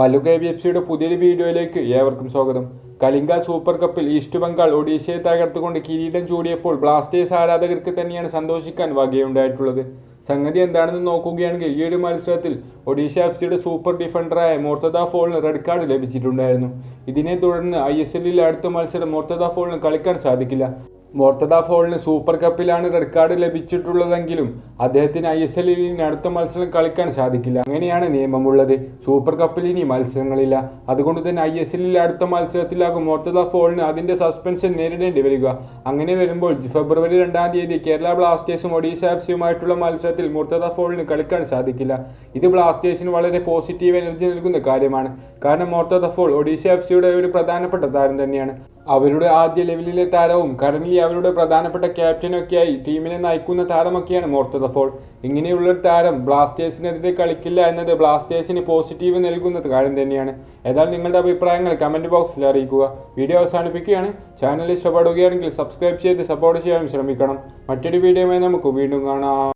മല്ലുക B F സിയുടെ പുതിയൊരു വീഡിയോയിലേക്ക് ഏവർക്കും സ്വാഗതം. കലിംഗ സൂപ്പർ കപ്പിൽ ഈസ്റ്റ് ബംഗാൾ ഒഡീഷയെ തകർത്തുകൊണ്ട് കിരീടം ചൂടിയപ്പോൾ ബ്ലാസ്റ്റേഴ്സ് ആരാധകർക്ക് തന്നെയാണ് സന്തോഷിക്കാൻ വകയുണ്ടായിട്ടുള്ളത്. സംഗതി എന്താണെന്ന് നോക്കുകയാണെങ്കിൽ ഈ ഒരു മത്സരത്തിൽ ഒഡീഷ എഫ് സിയുടെ സൂപ്പർ ഡിഫൻഡറായ മോർത്തദ ഫോളിന് റെഡ് കാർഡ് ലഭിച്ചിട്ടുണ്ടായിരുന്നു. ഇതിനെ തുടർന്ന് ഐ എസ് എല്ലിൽ അടുത്ത മത്സരം മോർത്തദ ഫോളിന് കളിക്കാൻ സാധിക്കില്ല. മോർത്തദ ഫോളിന് സൂപ്പർ കപ്പിലാണ് റെഡ് കാർഡ് ലഭിച്ചിട്ടുള്ളതെങ്കിലും അദ്ദേഹത്തിന് ഐ എസ് എല്ലിൽ ഇനി അടുത്ത മത്സരം കളിക്കാൻ സാധിക്കില്ല. അങ്ങനെയാണ് നിയമമുള്ളത്. സൂപ്പർ കപ്പിൽ ഇനി മത്സരങ്ങളില്ല. അതുകൊണ്ട് തന്നെ ഐ എസ് എല്ലിൽ അടുത്ത മത്സരത്തിലാകും മോർത്തദ ഫോളിന് അതിന്റെ സസ്പെൻഷൻ നേരിടേണ്ടി വരിക. അങ്ങനെ വരുമ്പോൾ ഫെബ്രുവരി രണ്ടാം തീയതി കേരള ബ്ലാസ്റ്റേഴ്സും ഒഡീഷ എഫ് സിയുമായിട്ടുള്ള മത്സരത്തിൽ മുർത്തദ ഫോളിന് കളിക്കാൻ സാധിക്കില്ല. ഇത് ബ്ലാസ്റ്റേഴ്സിന് വളരെ പോസിറ്റീവ് എനർജി നൽകുന്ന കാര്യമാണ്. കാരണം മോർത്തദ ഫോൾ ഒഡീഷ എഫ് സിയുടെ ഒരു പ്രധാനപ്പെട്ട താരം തന്നെയാണ്. അവരുടെ ആദ്യ ലെവലിലെ താരവും കറന്റ് അവരുടെ പ്രധാനപ്പെട്ട ക്യാപ്റ്റനൊക്കെയായി ടീമിനെ നയിക്കുന്ന താരമൊക്കെയാണ് മോർത്തദഫോൾ ഇങ്ങനെയുള്ള താരം ബ്ലാസ്റ്റേഴ്സിനെതിരെ കളിക്കില്ല എന്നത് ബ്ലാസ്റ്റേഴ്സിന് പോസിറ്റീവ് നൽകുന്ന കാര്യം തന്നെയാണ്. ഏതായാലും നിങ്ങളുടെ അഭിപ്രായങ്ങൾ കമന്റ് ബോക്സിൽ അറിയിക്കുക. വീഡിയോ അവസാനിപ്പിക്കുകയാണ്. ചാനൽ ഇഷ്ടപ്പെടുകയാണെങ്കിൽ സബ്സ്ക്രൈബ് ചെയ്ത് സപ്പോർട്ട് ചെയ്യാൻ ശ്രമിക്കണം. മറ്റൊരു വീഡിയോയുമായി നമുക്ക് വീണ്ടും കാണാം.